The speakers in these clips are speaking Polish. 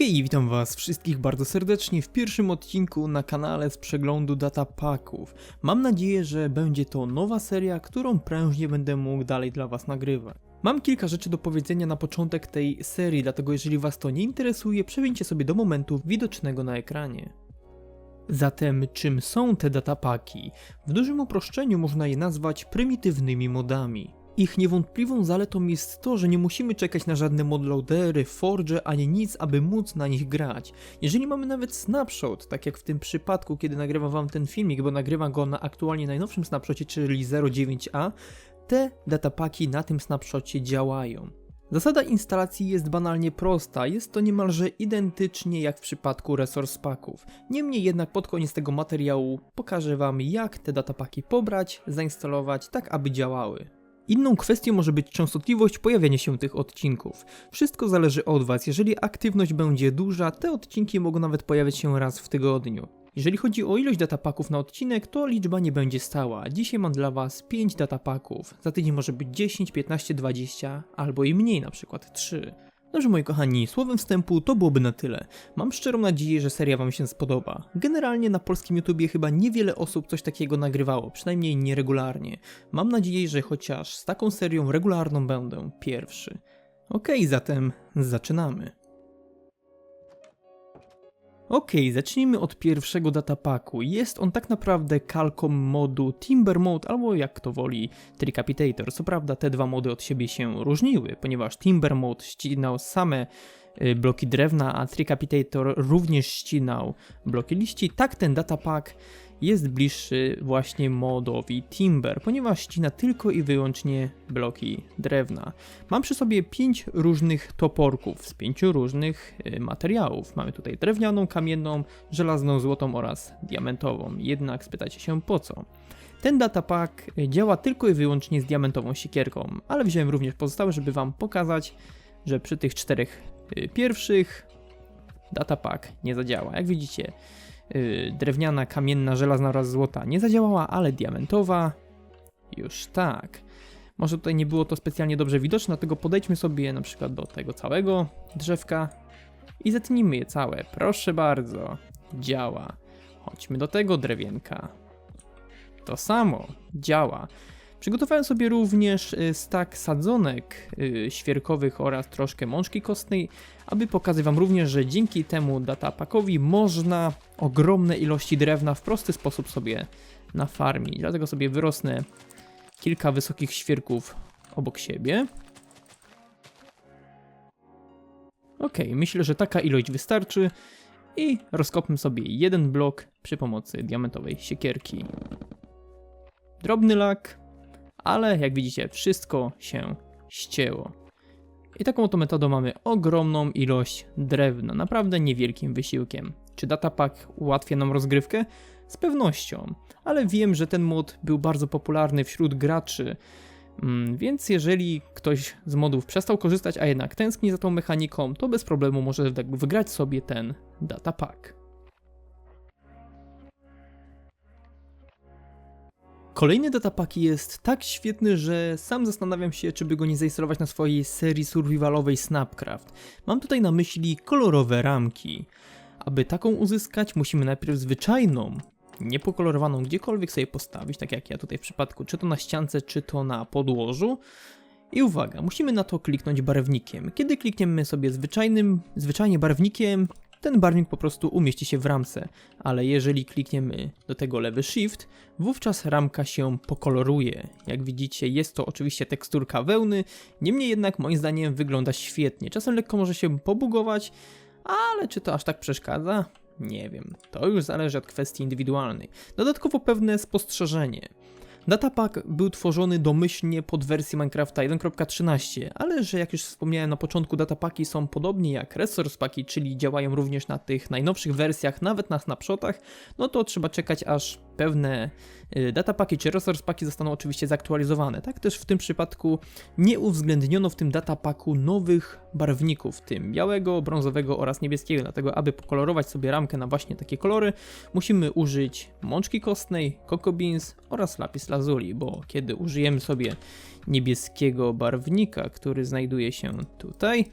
Hej, witam was wszystkich bardzo serdecznie w pierwszym odcinku na kanale z przeglądu datapaków. Mam nadzieję, że będzie to nowa seria, którą prężnie będę mógł dalej dla was nagrywać. Mam kilka rzeczy do powiedzenia na początek tej serii, dlatego jeżeli was to nie interesuje, przewincie sobie do momentu widocznego na ekranie. Zatem czym są te datapaki? W dużym uproszczeniu można je nazwać prymitywnymi modami. Ich niewątpliwą zaletą jest to, że nie musimy czekać na żadne modloadery, forge ani nic, aby móc na nich grać. Jeżeli mamy nawet snapshot, tak jak w tym przypadku, kiedy nagrywam wam ten filmik, bo nagrywam go na aktualnie najnowszym snapshocie, czyli 09a, te datapaki na tym snapshocie działają. Zasada instalacji jest banalnie prosta, jest to niemalże identycznie jak w przypadku resource packów. Niemniej jednak pod koniec tego materiału pokażę wam jak te datapaki pobrać, zainstalować tak aby działały. Inną kwestią może być częstotliwość pojawiania się tych odcinków. Wszystko zależy od Was. Jeżeli aktywność będzie duża, te odcinki mogą nawet pojawiać się raz w tygodniu. Jeżeli chodzi o ilość datapaków na odcinek, to liczba nie będzie stała. Dzisiaj mam dla Was 5 datapaków. Za tydzień może być 10, 15, 20 albo i mniej, na przykład 3. Dobrze moi kochani, słowem wstępu to byłoby na tyle. Mam szczerą nadzieję, że seria wam się spodoba. Generalnie na polskim YouTubie chyba niewiele osób coś takiego nagrywało, przynajmniej nieregularnie. Mam nadzieję, że chociaż z taką serią regularną będę pierwszy. Okej, zatem zaczynamy. Okej, zacznijmy od pierwszego datapaku. Jest on tak naprawdę kalką modu Timber Mode, albo jak kto woli, Tricapitator. Co prawda te dwa mody od siebie się różniły, ponieważ Timber Mode ścinał same bloki drewna, a Tricapitator również ścinał bloki liści. Tak ten datapak jest bliższy właśnie modowi Timber, ponieważ ścina tylko i wyłącznie bloki drewna. Mam przy sobie pięć różnych toporków z pięciu różnych y, materiałów. Mamy tutaj drewnianą, kamienną, żelazną, złotą oraz diamentową. Jednak spytacie się po co? Ten datapak y, działa tylko i wyłącznie z diamentową siekierką, ale wziąłem również pozostałe, żeby wam pokazać, że przy tych czterech y, pierwszych datapak nie zadziała. Jak widzicie, yy, drewniana, kamienna, żelazna oraz złota nie zadziałała, ale diamentowa już tak. Może tutaj nie było to specjalnie dobrze widoczne, dlatego podejdźmy sobie na przykład do tego całego drzewka i zetnijmy je całe. Proszę bardzo, działa. Chodźmy do tego drewienka. To samo, działa. Przygotowałem sobie również y, stak sadzonek y, świerkowych oraz troszkę mączki kostnej, aby pokazać Wam również, że dzięki temu datapakowi można ogromne ilości drewna w prosty sposób sobie nafarmić. Dlatego sobie wyrosnę kilka wysokich świerków obok siebie. Ok, myślę, że taka ilość wystarczy i rozkopmy sobie jeden blok przy pomocy diamentowej siekierki. Drobny lak, ale jak widzicie, wszystko się ścięło. I taką oto metodą mamy ogromną ilość drewna, naprawdę niewielkim wysiłkiem. Czy datapack ułatwia nam rozgrywkę? Z pewnością, ale wiem, że ten mod był bardzo popularny wśród graczy, mm, więc jeżeli ktoś z modów przestał korzystać, a jednak tęskni za tą mechaniką, to bez problemu może jakby wygrać sobie ten datapack. Kolejny datapack jest tak świetny, że sam zastanawiam się, czy by go nie zainstalować na swojej serii survivalowej Snapcraft. Mam tutaj na myśli kolorowe ramki. Aby taką uzyskać, musimy najpierw zwyczajną, niepokolorowaną gdziekolwiek sobie postawić, tak jak ja tutaj w przypadku, czy to na ściance, czy to na podłożu. I uwaga, musimy na to kliknąć barwnikiem. Kiedy klikniemy sobie zwyczajnym, zwyczajnie barwnikiem, ten barwnik po prostu umieści się w ramce, ale jeżeli klikniemy do tego lewy shift, wówczas ramka się pokoloruje. Jak widzicie jest to oczywiście teksturka wełny, niemniej jednak moim zdaniem wygląda świetnie. Czasem lekko może się pobugować, ale czy to aż tak przeszkadza? Nie wiem, to już zależy od kwestii indywidualnej. Dodatkowo pewne spostrzeżenie. Datapack był tworzony domyślnie pod wersję Minecrafta 1.13, ale że jak już wspomniałem na początku, datapaki są podobnie jak resource paki, czyli działają również na tych najnowszych wersjach, nawet na snapshotach, no to trzeba czekać aż pewne y, datapaki czy resource paki zostaną oczywiście zaktualizowane. Tak też w tym przypadku nie uwzględniono w tym datapaku nowych barwników, w tym białego, brązowego oraz niebieskiego, dlatego aby pokolorować sobie ramkę na właśnie takie kolory, musimy użyć mączki kostnej, coco beans oraz lapis lazuli, bo kiedy użyjemy sobie niebieskiego barwnika, który znajduje się tutaj,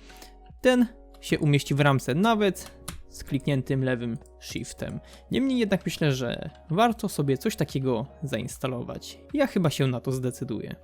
ten się umieści w ramce, nawet z klikniętym lewym shiftem. Niemniej jednak myślę, że warto sobie coś takiego zainstalować. Ja chyba się na to zdecyduję.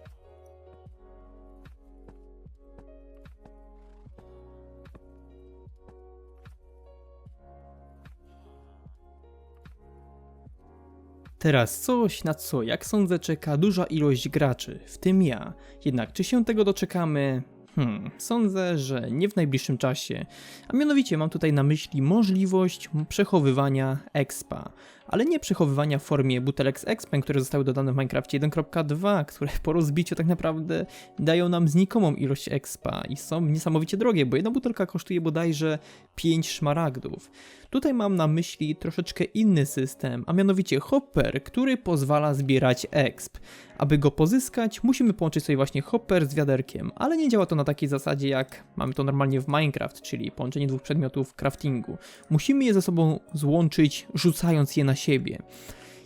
Teraz coś, na co, jak sądzę, czeka duża ilość graczy, w tym ja. Jednak czy się tego doczekamy? Hmm, sądzę, że nie w najbliższym czasie. A mianowicie mam tutaj na myśli możliwość przechowywania expa. Ale nie przechowywania w formie butelek z expem, które zostały dodane w Minecraft 1.2, które po rozbiciu tak naprawdę dają nam znikomą ilość expa i są niesamowicie drogie, bo jedna butelka kosztuje bodajże 5 szmaragdów. Tutaj mam na myśli troszeczkę inny system, a mianowicie hopper, który pozwala zbierać exp. Aby go pozyskać, musimy połączyć sobie właśnie hopper z wiaderkiem, ale nie działa to na takiej zasadzie jak mamy to normalnie w Minecraft, czyli połączenie dwóch przedmiotów craftingu. Musimy je ze sobą złączyć, rzucając je na siebie.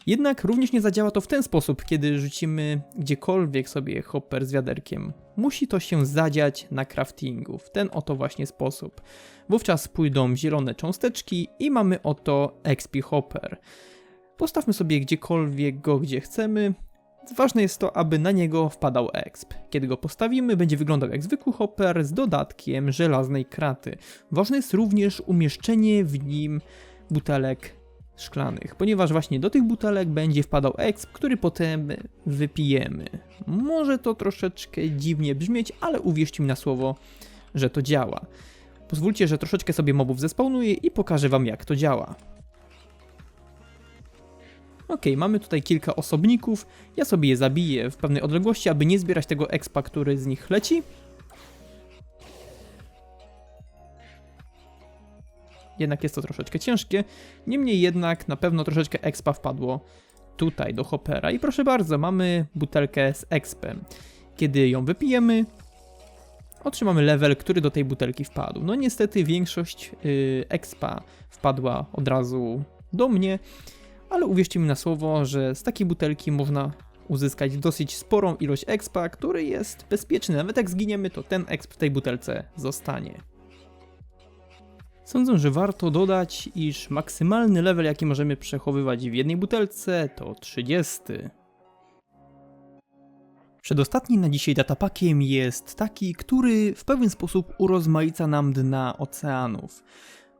Jednak również nie zadziała to w ten sposób, kiedy rzucimy gdziekolwiek sobie hopper z wiaderkiem. Musi to się zadziać na craftingu, w ten oto właśnie sposób. Wówczas pójdą zielone cząsteczki i mamy oto XP hopper. Postawmy sobie gdziekolwiek go, gdzie chcemy. Ważne jest to, aby na niego wpadał exp. Kiedy go postawimy, będzie wyglądał jak zwykły hopper z dodatkiem żelaznej kraty. Ważne jest również umieszczenie w nim butelek szklanych, ponieważ właśnie do tych butelek będzie wpadał exp, który potem wypijemy. Może to troszeczkę dziwnie brzmieć, ale uwierzcie mi na słowo, że to działa. Pozwólcie, że troszeczkę sobie mobów zespawnuję i pokażę wam jak to działa. Ok, mamy tutaj kilka osobników, ja sobie je zabiję w pewnej odległości, aby nie zbierać tego expa, który z nich leci. Jednak jest to troszeczkę ciężkie, niemniej jednak na pewno troszeczkę expa wpadło tutaj do hoppera. I proszę bardzo, mamy butelkę z expem. Kiedy ją wypijemy, otrzymamy level, który do tej butelki wpadł. No niestety większość yy, expa wpadła od razu do mnie, ale uwierzcie mi na słowo, że z takiej butelki można uzyskać dosyć sporą ilość expa, który jest bezpieczny. Nawet jak zginiemy, to ten exp w tej butelce zostanie. Sądzę, że warto dodać, iż maksymalny level, jaki możemy przechowywać w jednej butelce, to 30. Przedostatni na dzisiaj datapakiem jest taki, który w pewien sposób urozmaica nam dna oceanów.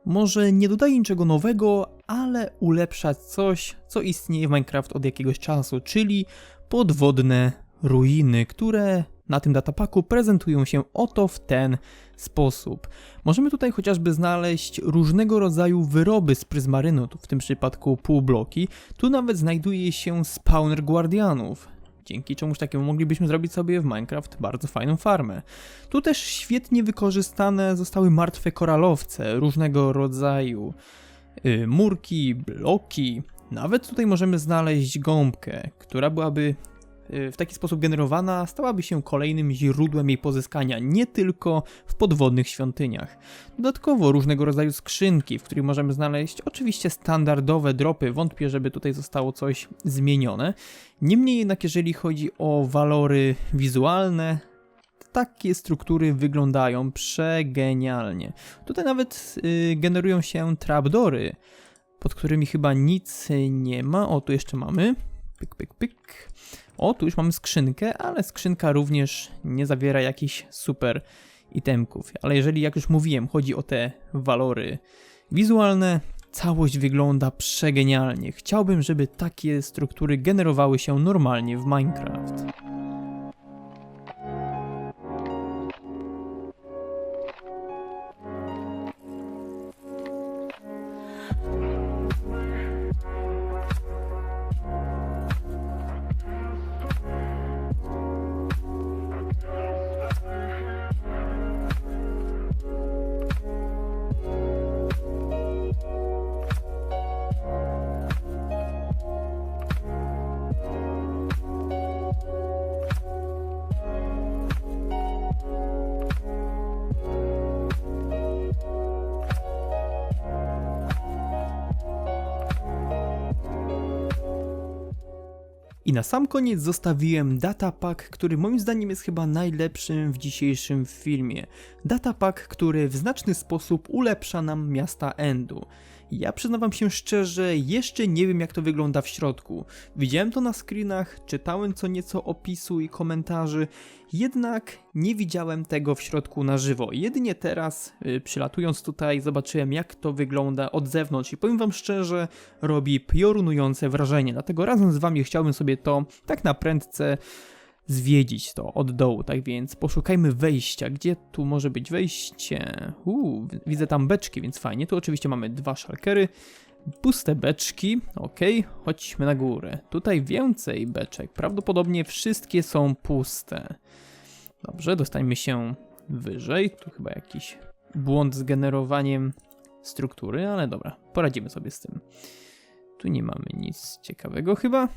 Może nie dodaje niczego nowego, ale ulepsza coś, co istnieje w Minecraft od jakiegoś czasu, czyli podwodne ruiny, które na tym datapaku prezentują się oto w ten sposób. Możemy tutaj chociażby znaleźć różnego rodzaju wyroby z pryzmarynu, w tym przypadku półbloki. Tu nawet znajduje się spawner guardianów. Dzięki czemuś takiemu moglibyśmy zrobić sobie w Minecraft bardzo fajną farmę. Tu też świetnie wykorzystane zostały martwe koralowce różnego rodzaju. Yy, murki, bloki. Nawet tutaj możemy znaleźć gąbkę, która byłaby w taki sposób generowana stałaby się kolejnym źródłem jej pozyskania, nie tylko w podwodnych świątyniach. Dodatkowo różnego rodzaju skrzynki, w których możemy znaleźć oczywiście standardowe dropy, wątpię, żeby tutaj zostało coś zmienione. Niemniej jednak, jeżeli chodzi o walory wizualne, takie struktury wyglądają przegenialnie. Tutaj nawet yy, generują się trapdory, pod którymi chyba nic nie ma. O, tu jeszcze mamy. Pyk, pyk, pyk. O, tu już mamy skrzynkę, ale skrzynka również nie zawiera jakichś super itemków. Ale jeżeli, jak już mówiłem, chodzi o te walory wizualne, całość wygląda przegenialnie. Chciałbym, żeby takie struktury generowały się normalnie w Minecraft. I na sam koniec zostawiłem datapack, który moim zdaniem jest chyba najlepszym w dzisiejszym filmie. Datapack, który w znaczny sposób ulepsza nam miasta Endu. Ja przyznawam się szczerze, jeszcze nie wiem jak to wygląda w środku. Widziałem to na screenach, czytałem co nieco opisu i komentarzy, jednak nie widziałem tego w środku na żywo. Jedynie teraz, yy, przylatując tutaj, zobaczyłem jak to wygląda od zewnątrz i powiem wam szczerze, robi piorunujące wrażenie. Dlatego razem z wami chciałbym sobie to tak na prędce zwiedzić to od dołu, tak więc poszukajmy wejścia. Gdzie tu może być wejście? Uuu, widzę tam beczki, więc fajnie. Tu oczywiście mamy dwa szalkery, puste beczki, ok, chodźmy na górę. Tutaj więcej beczek, prawdopodobnie wszystkie są puste. Dobrze, dostańmy się wyżej. Tu chyba jakiś błąd z generowaniem struktury, ale dobra, poradzimy sobie z tym. Tu nie mamy nic ciekawego chyba.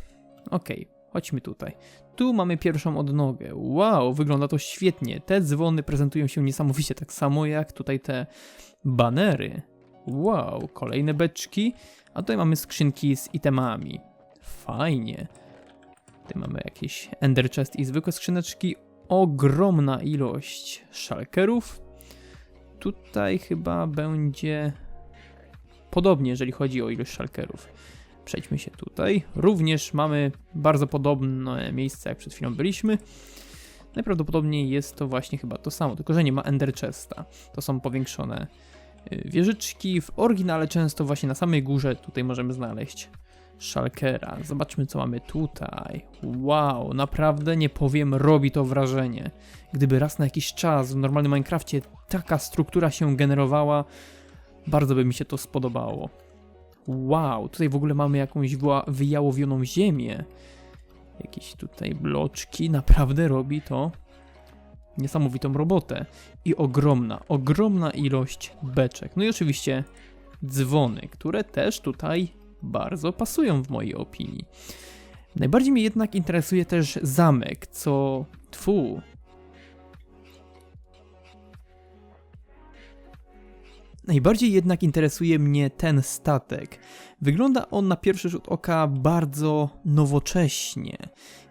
Okej, okay. Chodźmy tutaj. Tu mamy pierwszą odnogę. Wow, wygląda to świetnie. Te dzwony prezentują się niesamowicie, tak samo jak tutaj te banery. Wow, kolejne beczki. A tutaj mamy skrzynki z itemami. Fajnie. Tutaj mamy jakieś ender chest i zwykłe skrzyneczki. Ogromna ilość szalkerów. Tutaj chyba będzie podobnie, jeżeli chodzi o ilość szalkerów. Przejdźmy się tutaj. Również mamy bardzo podobne miejsce, jak przed chwilą byliśmy. Najprawdopodobniej jest to właśnie chyba to samo, tylko że nie ma Ender Chesta. To są powiększone y, wieżyczki. W oryginale często właśnie na samej górze tutaj możemy znaleźć Shulkera. Zobaczmy co mamy tutaj. Wow, naprawdę nie powiem, robi to wrażenie. Gdyby raz na jakiś czas w normalnym Minecrafcie taka struktura się generowała, bardzo by mi się to spodobało. Wow, tutaj w ogóle mamy jakąś wyjałowioną ziemię. Jakieś tutaj bloczki, naprawdę robi to niesamowitą robotę. I ogromna, ogromna ilość beczek. No i oczywiście dzwony, które też tutaj bardzo pasują w mojej opinii. Najbardziej mnie jednak interesuje też zamek, co tfu, Najbardziej jednak interesuje mnie ten statek. Wygląda on na pierwszy rzut oka bardzo nowocześnie,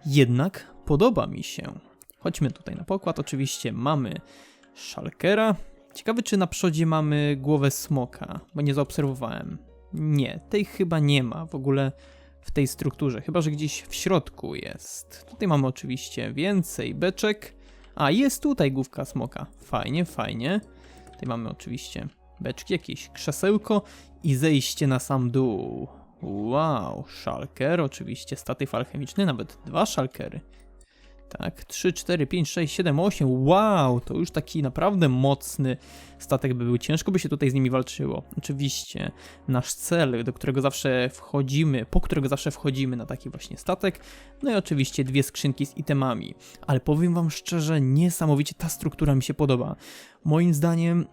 jednak podoba mi się. Chodźmy tutaj na pokład. Oczywiście mamy Shulkera. Ciekawy, czy na przodzie mamy głowę smoka, bo nie zaobserwowałem. Nie, tej chyba nie ma w ogóle w tej strukturze, chyba że gdzieś w środku jest. Tutaj mamy oczywiście więcej beczek. A, jest tutaj główka smoka. Fajnie, fajnie. Tutaj mamy oczywiście beczki, jakieś krzesełko i zejście na sam dół. Wow, szalker, oczywiście statyw alchemiczny, nawet dwa szalkery. Tak, 3, 4, 5, 6, 7, 8. Wow, to już taki naprawdę mocny statek by był. Ciężko by się tutaj z nimi walczyło. Oczywiście nasz cel, do którego zawsze wchodzimy, po którego zawsze wchodzimy na taki właśnie statek. No i oczywiście dwie skrzynki z itemami. Ale powiem wam szczerze, niesamowicie ta struktura mi się podoba. Moim zdaniem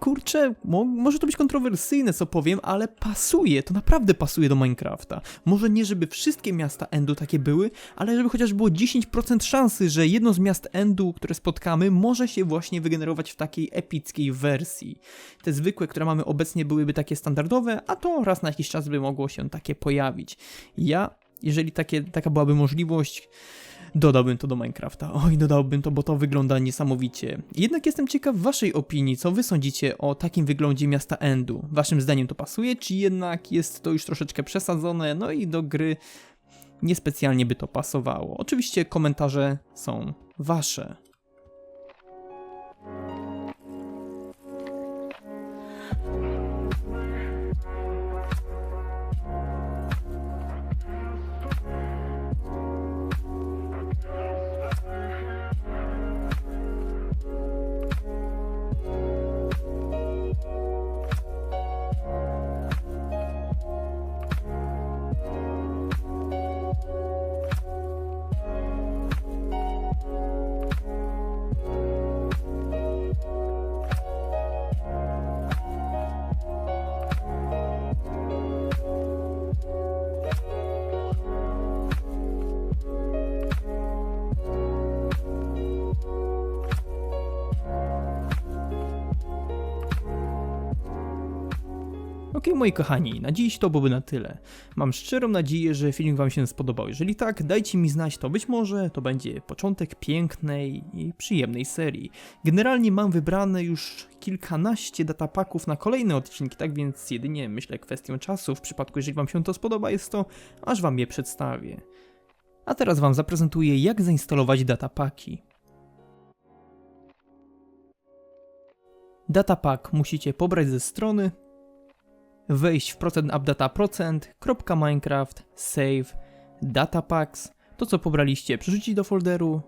kurczę, mo może to być kontrowersyjne, co powiem, ale pasuje, to naprawdę pasuje do Minecrafta. Może nie, żeby wszystkie miasta Endu takie były, ale żeby chociaż było 10% szansy, że jedno z miast Endu, które spotkamy, może się właśnie wygenerować w takiej epickiej wersji. Te zwykłe, które mamy obecnie, byłyby takie standardowe, a to raz na jakiś czas by mogło się takie pojawić. Ja, jeżeli takie, taka byłaby możliwość, dodałbym to do Minecrafta. Oj, dodałbym to, bo to wygląda niesamowicie. Jednak jestem ciekaw waszej opinii, co wy sądzicie o takim wyglądzie miasta Endu. Waszym zdaniem to pasuje, czy jednak jest to już troszeczkę przesadzone, no i do gry niespecjalnie by to pasowało. Oczywiście komentarze są wasze. Okej, moi kochani, na dziś to byłoby na tyle. Mam szczerą nadzieję, że film Wam się spodobał. Jeżeli tak, dajcie mi znać, to być może to będzie początek pięknej i przyjemnej serii. Generalnie mam wybrane już kilkanaście datapaków na kolejne odcinki, tak więc jedynie myślę kwestią czasu, w przypadku jeżeli Wam się to spodoba, jest to, aż Wam je przedstawię. A teraz Wam zaprezentuję, jak zainstalować datapaki. Datapack musicie pobrać ze strony, wejść w procent updata procent, Minecraft, save, datapacks, to co pobraliście przerzucić do folderu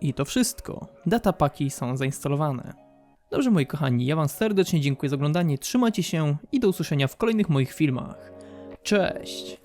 i to wszystko. Datapaki są zainstalowane. Dobrze moi kochani, ja wam serdecznie dziękuję za oglądanie, trzymajcie się i do usłyszenia w kolejnych moich filmach. Cześć!